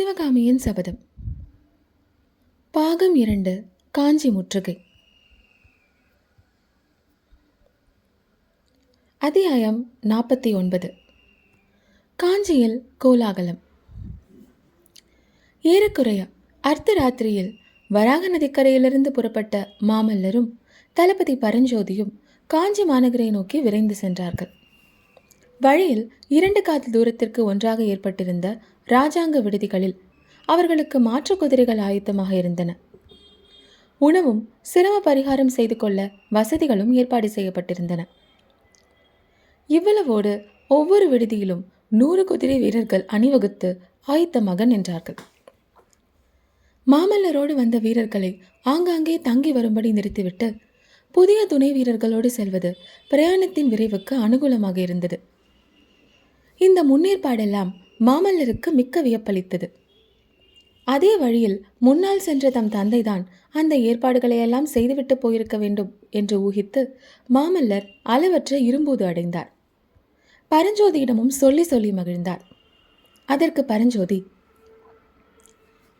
சிவகாமியின் சபதம். பாகம் இரண்டு காஞ்சி முற்றுகை. அத்தியாயம் நாற்பத்தி ஒன்பது. காஞ்சியில் கோலாகலம். ஏறக்குறைய அர்த்தராத்திரியில் வராக நதிக்கரையிலிருந்து புறப்பட்ட மாமல்லரும் தளபதி பரஞ்சோதியும் காஞ்சி மாநகரை நோக்கி விரைந்து சென்றார்கள். வழியில் இரண்டு காத்து தூரத்திற்கு ஒன்றாக ஏற்பட்டிருந்த ராஜாங்க விடுதிகளில் அவர்களுக்கு மாற்று குதிரைகள் ஆயத்தமாக இருந்தன. உணவும் சிரம பரிகாரம் செய்து கொள்ள வசதிகளும் ஏற்பாடு செய்யப்பட்டிருந்தன. இவ்வளவோடு ஒவ்வொரு விடுதியிலும் நூறு குதிரை வீரர்கள் அணிவகுத்து ஆயத்தமாக நின்றார்கள். மாமல்லரோடு வந்த வீரர்களை ஆங்காங்கே தங்கி வரும்படி நிறுத்திவிட்டு புதிய துணை வீரர்களோடு செல்வது பிரயாணத்தின் விரைவுக்கு அனுகூலமாக இருந்தது. இந்த முன்னேற்பாடெல்லாம் மாமல்லருக்கு மிக்க வியப்பளித்தது. அதே வழியில் முன்னால் சென்ற தம் தந்தைதான் அந்த ஏற்பாடுகளையெல்லாம் செய்துவிட்டு போயிருக்க வேண்டும் என்று ஊகித்து மாமல்லர் அளவற்ற இரும்பூது அடைந்தார். பரஞ்சோதியிடமும் சொல்லி சொல்லி மகிழ்ந்தார். அதற்கு பரஞ்சோதி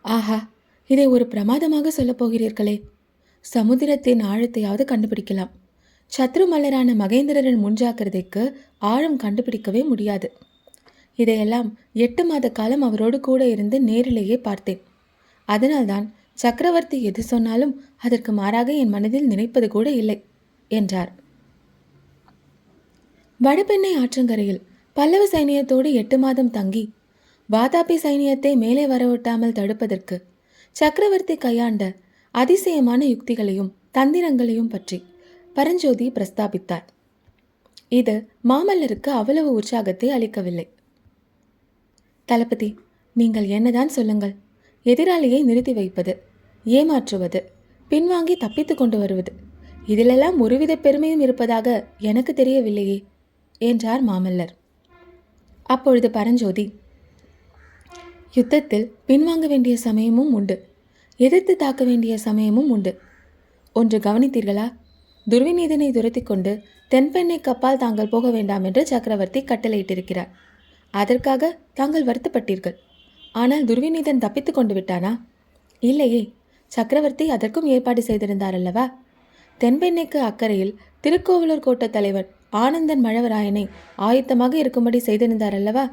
ஆஹா இதை ஒரு பிரமாதமாக சொல்லப் போகிறீர்களே. சமுத்திரத்தின் ஆழத்தையாவது கண்டுபிடிக்கலாம். சத்ரு மல்லரான மகேந்திரரின் முன்ஜாக்கிரதைக்கு ஆழம் கண்டுபிடிக்கவே முடியாது. இதையெல்லாம் எட்டு மாத காலம் அவரோடு கூட இருந்து நேரிலேயே பார்த்தேன். அதனால்தான் சக்கரவர்த்தி எது சொன்னாலும் அதற்கு மாறாக என் மனதில் நினைப்பது கூட இல்லை என்றார். வடபெண்ணை ஆற்றங்கரையில் பல்லவ சைனியத்தோடு எட்டு மாதம் தங்கி வாதாபி சைனியத்தை மேலே வரவிட்டாமல் தடுப்பதற்கு சக்கரவர்த்தி கையாண்ட அதிசயமான யுக்திகளையும் தந்திரங்களையும் பற்றி பரஞ்சோதி பிரஸ்தாபித்தார். இது மாமல்லருக்கு அவ்வளவு உற்சாகத்தை அளிக்கவில்லை. தளபதி நீங்கள் என்னதான் சொல்லுங்கள். எதிராளியை நிறுத்தி வைப்பது ஏமாற்றுவது பின்வாங்கி தப்பித்து கொண்டு வருவது இதிலெல்லாம் ஒருவித பெருமையும் இருப்பதாக எனக்கு தெரியவில்லையே என்றார் மாமல்லர். அப்பொழுது பரஞ்சோதி யுத்தத்தில் பின்வாங்க வேண்டிய சமயமும் உண்டு எதிர்த்து தாக்க வேண்டிய சமயமும் உண்டு. ஒன்று கவனித்தீர்களா? துர்விநீதனை துரத்தி கொண்டு தென்பெண்ணை கப்பால் தாங்கள் போக வேண்டாம் என்று சக்கரவர்த்தி கட்டளையிட்டிருக்கிறார். அதற்காக தாங்கள் வருத்தப்பட்டீர்கள். ஆனால் துர்விநீதன் தப்பித்து கொண்டு விட்டானா? இல்லையே. சக்கரவர்த்தி அதற்கும் ஏற்பாடு செய்திருந்தார் அல்லவா தென்பெண்ணைக்கு அக்கறையில் திருக்கோவலூர் கோட்ட தலைவர் ஆனந்தன் மழவராயனை ஆயத்தமாக இருக்கும்படி செய்திருந்தார் அல்லவா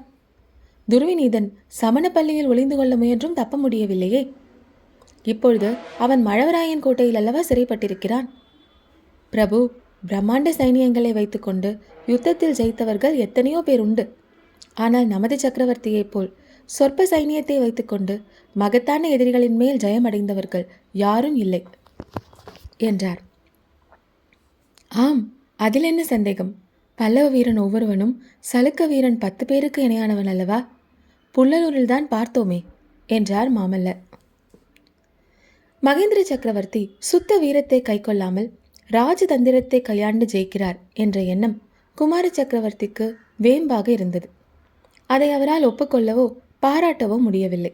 துர்விநீதன் சமணப்பள்ளியில் ஒளிந்து கொள்ள முயன்றும் தப்ப முடியவில்லையே. இப்பொழுது அவன் மழவராயன் கோட்டையில் அல்லவா சிறைப்பட்டிருக்கிறான்? பிரபு பிரம்மாண்ட சைனியங்களை வைத்துக்கொண்டு யுத்தத்தில் ஜெயித்தவர்கள் எத்தனையோ பேர் உண்டு. ஆனால் நமது சக்கரவர்த்தியைப் போல் சொற்ப சைனியத்தை வைத்துக்கொண்டு மகத்தான எதிரிகளின் மேல் ஜெயமடைந்தவர்கள் யாரும் இல்லை என்றார். ஆம் அதில் என்ன சந்தேகம்? பல்லவ வீரன் ஒவ்வொருவனும் சலுக்க வீரன் பத்து பேருக்கு இணையானவன் அல்லவா? புல்லலூரில்தான் பார்த்தோமே என்றார் மாமல்லர் மகேந்திர சக்கரவர்த்தி சுத்த வீரத்தை கைக்கொள்ளாமல் ராஜதந்திரத்தை கையாண்டு ஜெயிக்கிறார் என்ற எண்ணம் குமார சக்கரவர்த்திக்கு வேம்பாக இருந்தது. அதை அவரால் ஒப்புக்கொள்ளவோ பாராட்டவோ முடியவில்லை.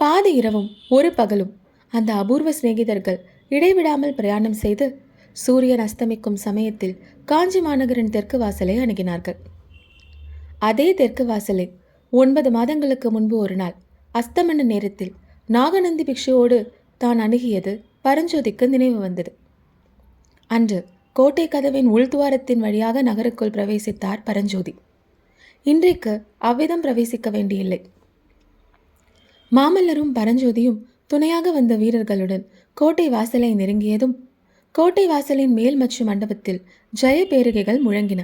பாதி இரவும் ஒரு பகலும் அந்த அபூர்வ சிநேகிதர்கள் இடைவிடாமல் பிரயாணம் செய்து சூரியன் அஸ்தமிக்கும் சமயத்தில் காஞ்சி மாநகரின் தெற்கு வாசலை அணுகினார்கள். அதே தெற்கு வாசலை ஒன்பது மாதங்களுக்கு முன்பு ஒரு நாள் அஸ்தமன நேரத்தில் நாகநந்தி பிக்ஷுவோடு தான் அணுகியது பரஞ்சோதிக்கு நினைவு வந்தது. அன்று கோட்டை கதவின் உள்துவாரத்தின் வழியாக நகருக்குள் பிரவேசித்தார் பரஞ்சோதி. இன்றைக்கு அவ்விதம் பிரவேசிக்க வேண்டியில்லை. மாமல்லரும் பரஞ்சோதியும் துணையாக வந்த வீரர்களுடன் கோட்டை வாசலை நெருங்கியதும் கோட்டை வாசலின் மேல் மச்சு மண்டபத்தில் ஜெய பேரிகைகள் முழங்கின.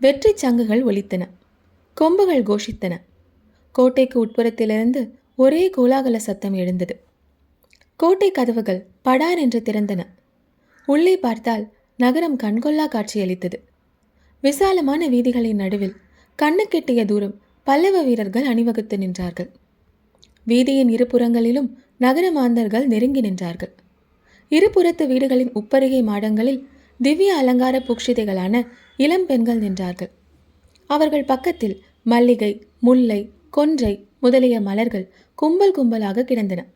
வெற்றி சங்குகள் ஒலித்தன கொம்புகள் கோஷித்தன. கோட்டைக்கு உட்புறத்திலிருந்து ஒரே கோலாகல சத்தம் எழுந்தது. கோட்டை கதவுகள் படார் என்று திறந்தன. உள்ளே பார்த்தால் நகரம் கண்கொள்ளா காட்சியளித்தது. விசாலமான வீதிகளின் நடுவில் கண்ணுக்கெட்டிய தூரம் பல்லவ வீரர்கள் அணிவகுத்து நின்றார்கள். வீதியின் இருபுறங்களிலும் நகர மாந்தர்கள் நெருங்கி நின்றார்கள். இருபுறத்து வீடுகளின் உப்பருகை மாடங்களில் திவ்ய அலங்கார புக்ஷிதைகளான இளம் பெண்கள் நின்றார்கள். அவர்கள் பக்கத்தில் மல்லிகை முல்லை கொன்றை முதலிய மலர்கள் கும்பல் கும்பலாக கிடந்தன.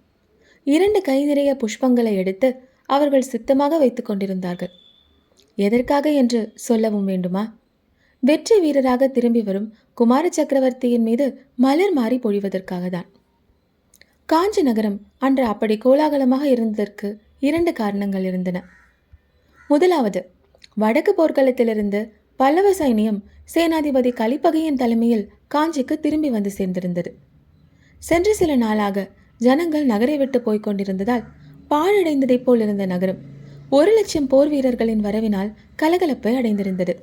இரண்டு கை நிறைய புஷ்பங்களை எடுத்து அவர்கள் சித்தமாக வைத்துக் கொண்டிருந்தார்கள். எதற்காக என்று சொல்லவும் வேண்டுமா? வெற்றி வீரராக திரும்பி வரும் குமார சக்கரவர்த்தியின் மீது மலர் மாறி பொழிவதற்காக தான் காஞ்சி நகரம் அன்று அப்படி கோலாகலமாக இருந்ததற்கு இரண்டு காரணங்கள் இருந்தன. முதலாவது வடக்கு போர்க்களத்திலிருந்து பல்லவ சைனியம் சேனாதிபதி கலிப்பகையின் தலைமையில் காஞ்சிக்கு திரும்பி வந்து சேர்ந்திருந்தது. சென்ற சில நாளாக ஜனங்கள் நகரை விட்டு போய்க் கொண்டிருந்ததால் பாழடைந்ததைப் போல் இருந்த நகரம் ஒரு லட்சம் போர் வீரர்களின் வரவினால் கலகலப்பை அடைந்திருந்தது.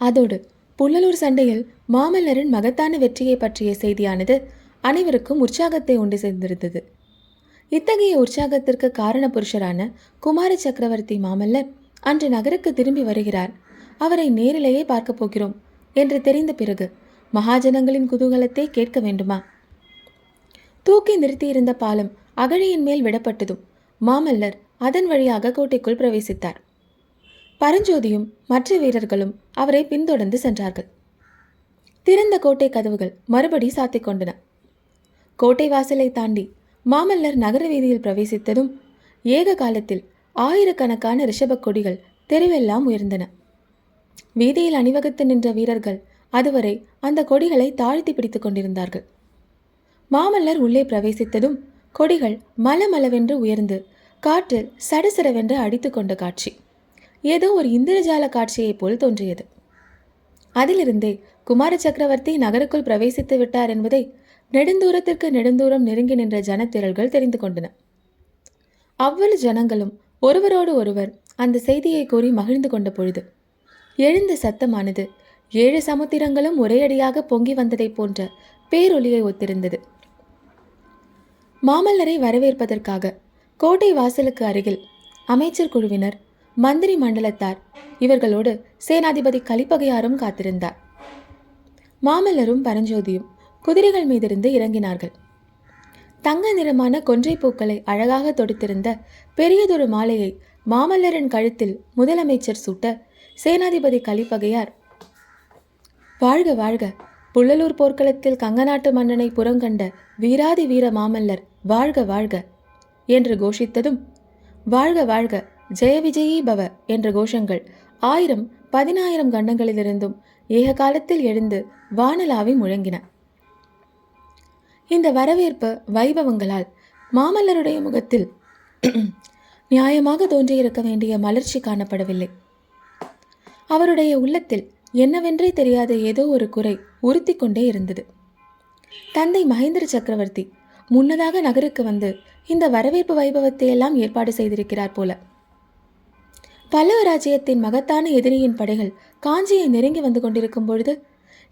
அதோடு புள்ளலூர் சண்டையில் மாமல்லரின் மகத்தான வெற்றியை பற்றிய செய்தியானது அனைவருக்கும் உற்சாகத்தை உண்டு சேர்ந்திருந்தது இத்தகைய உற்சாகத்திற்கு காரண புருஷரான குமார சக்கரவர்த்தி மாமல்லர் அன்று நகருக்கு திரும்பி வருகிறார். அவரை நேரிலேயே பார்க்கப் போகிறோம் என்று தெரிந்த பிறகு மகாஜனங்களின் குதூகலத்தை கேட்க வேண்டுமா? தூக்கி நிறுத்தியிருந்த பாலம் அகழியின் மேல் விடப்பட்டதும் மாமல்லர் அதன் வழியாக கோட்டைக்குள் பிரவேசித்தார். பரஞ்சோதியும் மற்ற வீரர்களும் அவரை பின்தொடர்ந்து சென்றார்கள். திறந்த கோட்டை கதவுகள் மறுபடி சாத்திக் கொண்டன கோட்டை வாசலை தாண்டி மாமல்லர் நகர வீதியில் பிரவேசித்ததும் ஏக காலத்தில் ஆயிரக்கணக்கான ரிஷபக் கொடிகள் தெருவெல்லாம் உயர்ந்தன. வீதியில் அணிவகுத்து நின்ற வீரர்கள் அதுவரை அந்த கொடிகளை தாழ்த்தி பிடித்துக் கொண்டிருந்தார்கள். மாமல்லர் உள்ளே பிரவேசித்ததும் கொடிகள் மலமளவென்று உயர்ந்து காற்றில் சடசடவென்று அடித்து கொண்ட காட்சி. ஏதோ ஒரு இந்திரஜால காட்சியைப் போல் தோன்றியது. அதிலிருந்தே குமார சக்கரவர்த்தி நகருக்குள் பிரவேசித்து விட்டார் என்பதை நெடுந்தூரத்திற்கு நெடுந்தூரம் நெருங்கி நின்ற ஜனத்திரள்கள் தெரிந்து கொண்டன. அவ்வளவு ஜனங்களும் ஒருவரோடு ஒருவர் அந்த செய்தியை கூறி மகிழ்ந்து கொண்ட பொழுது எழுந்த சத்தமானது ஏழு சமுத்திரங்களும் ஒரேயடியாக பொங்கி வந்ததைப் போன்ற பேரொலியை ஒத்திருந்தது. மாமல்லரை வரவேற்பதற்காக கோட்டை வாசலுக்கு அருகில் அமைச்சர் குழுவினர் மந்திரி மண்டலத்தார். இவர்களோடு சேனாதிபதி கலிப்பகையாரும் காத்திருந்தார். மாமல்லரும் பரஞ்சோதியும் குதிரைகள் மீதிருந்து இறங்கினார்கள். தங்க நிறமான கொன்றை பூக்களை அழகாக தொடுத்திருந்த பெரியதொரு மாலையை மாமல்லரின் கழுத்தில் முதலமைச்சர் சூட்ட சேனாதிபதி கலிப்பகையார் வாழ்க வாழ்க! புள்ளலூர் போர்க்களத்தில் கங்கநாட்டு மன்னனை புறங்கண்ட வீராதி வீர மாமல்லர் வாழ்க வாழ்க! என்று கோஷித்ததும் வாழ்க வாழ்க! ஜெய விஜயி பவ என்ற கோஷங்கள். ஆயிரம் பதினாயிரம் கண்டங்களிலிருந்தும் ஏக காலத்தில் எழுந்து வானலாவி முழங்கின. இந்த வரவேற்பு வைபவங்களால் மாமல்லருடைய முகத்தில் நியாயமாக தோன்றியிருக்க வேண்டிய மலர்ச்சி காணப்படவில்லை. அவருடைய உள்ளத்தில் என்னவென்றே தெரியாத ஏதோ ஒரு குறை உறுத்தி கொண்டே இருந்தது. தந்தை மகேந்திர சக்கரவர்த்தி முன்னதாக நகருக்கு வந்து இந்த வரவேற்பு வைபவத்தை எல்லாம் ஏற்பாடு செய்திருக்கிறார் போல. பல்லவ ராஜ்யத்தின் மகத்தான எதிரியின் படைகள் காஞ்சியை நெருங்கி வந்து கொண்டிருக்கும் பொழுது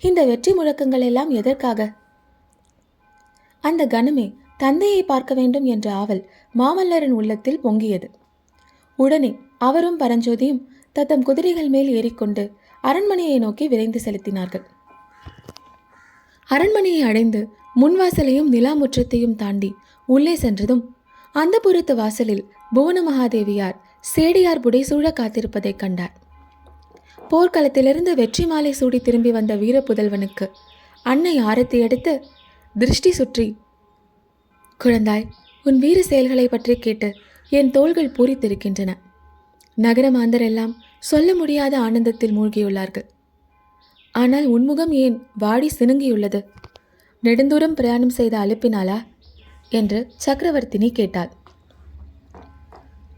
இந்த வெற்றி முழக்கங்கள் எல்லாம் எதற்காக? அந்த கணமே தந்தையை பார்க்க வேண்டும் என்ற ஆவல் மாமல்லரின் உள்ளத்தில் பொங்கியது. உடனே அவரும் பரஞ்சோதியும் தத்தம் குதிரைகள் மேல் ஏறிக்கொண்டு அரண்மனையை நோக்கி விரைந்து செலுத்தினார்கள். அரண்மனையை அடைந்து முன்வாசலையும் நிலாமுற்றத்தையும் தாண்டி உள்ளே சென்றதும் அந்த புறத்து வாசலில் புவன மகாதேவியார் சேடியார் புடைசூழ காத்திருப்பதைக் கண்டார். போர்க்களத்திலிருந்து வெற்றி மாலை சூடி திரும்பி வந்த வீரப்புதல்வனுக்கு அன்னை ஆரத்தி எடுத்து திருஷ்டி சுற்றி குழந்தாய் உன் வீர செயல்களை பற்றி கேட்டு என் தோள்கள் பூரித்திருக்கின்றன. நகர மாந்தர் எல்லாம் சொல்ல முடியாத ஆனந்தத்தில் மூழ்கியுள்ளார்கள். ஆனால் உன்முகம் ஏன் வாடி சினுங்கியுள்ளது? நெடுந்தூரம் பிரயாணம் செய்த அலுப்பினாளா என்று சக்கரவர்த்தினி கேட்டாள்.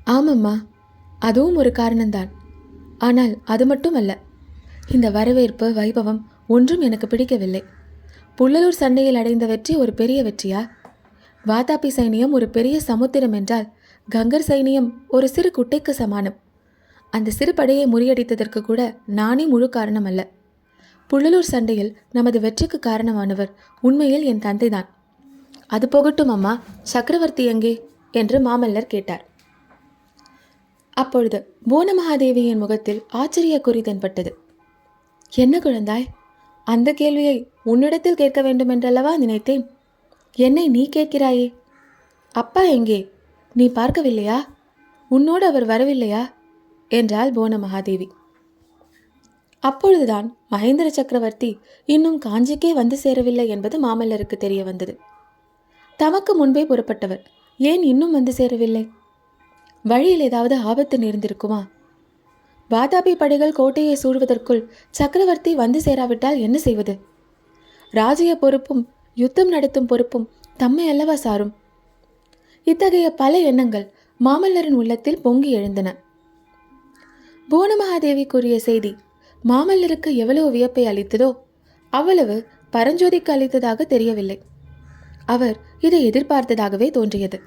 ஆமம்மா அதுவும் ஒரு காரணம்தான். ஆனால் அது மட்டுமல்ல இந்த வரவேற்பு வைபவம் ஒன்றும் எனக்கு பிடிக்கவில்லை. புள்ளலூர் சண்டையில் அடைந்த வெற்றி ஒரு பெரிய வெற்றியா? வாதாபி சைனியம் ஒரு பெரிய சமுத்திரம் என்றால் கங்கர் சைனியம் ஒரு சிறு குட்டைக்கு சமானம். அந்த சிறு படையை முறியடித்ததற்கு கூட நானே முழு காரணம் அல்ல புள்ளலூர் சண்டையில் நமது வெற்றிக்கு காரணமானவர் உண்மையில் என் தந்தைதான். அது போகட்டும் அம்மா. சக்கரவர்த்தி எங்கே? என்று மாமல்லர் கேட்டார். அப்பொழுது பூனமகாதேவியின் முகத்தில் ஆச்சரிய குறி தென்பட்டது என்ன குழந்தாய்? அந்த கேள்வியை உன்னிடத்தில் கேட்க வேண்டுமென்றல்லவா நினைத்தேன்? என்னை நீ கேட்கிறாயே? அப்பா எங்கே? நீ பார்க்கவில்லையா? உன்னோடு அவர் வரவில்லையா? என்றாள் போன மகாதேவி அப்பொழுதுதான் மகேந்திர சக்கரவர்த்தி இன்னும் காஞ்சிக்கே வந்து சேரவில்லை என்பது மாமல்லருக்கு தெரிய வந்தது. தமக்கு முன்பே புறப்பட்டவர் ஏன் இன்னும் வந்து சேரவில்லை? வழியில் ஏதாவது ஆபத்து நேர்ந்திருக்குமா? வாதாபி படைகள் கோட்டையை சூழ்வதற்குள் சக்கரவர்த்தி வந்து சேராவிட்டால் என்ன செய்வது? ராஜ்ய பொறுப்பும் யுத்தம் நடத்தும் பொறுப்பும் தம்மை அல்லவா சாரும்? இத்தகைய பல எண்ணங்கள் மாமல்லரின் உள்ளத்தில் பொங்கி எழுந்தன. புவனமகாதேவி கூறிய செய்தி மாமல்லருக்கு எவ்வளவு வியப்பை அளித்ததோ அவ்வளவு பரஞ்சோதிக்கு அளித்ததாக தெரியவில்லை. அவர் இதை எதிர்பார்த்ததாகவே தோன்றியது.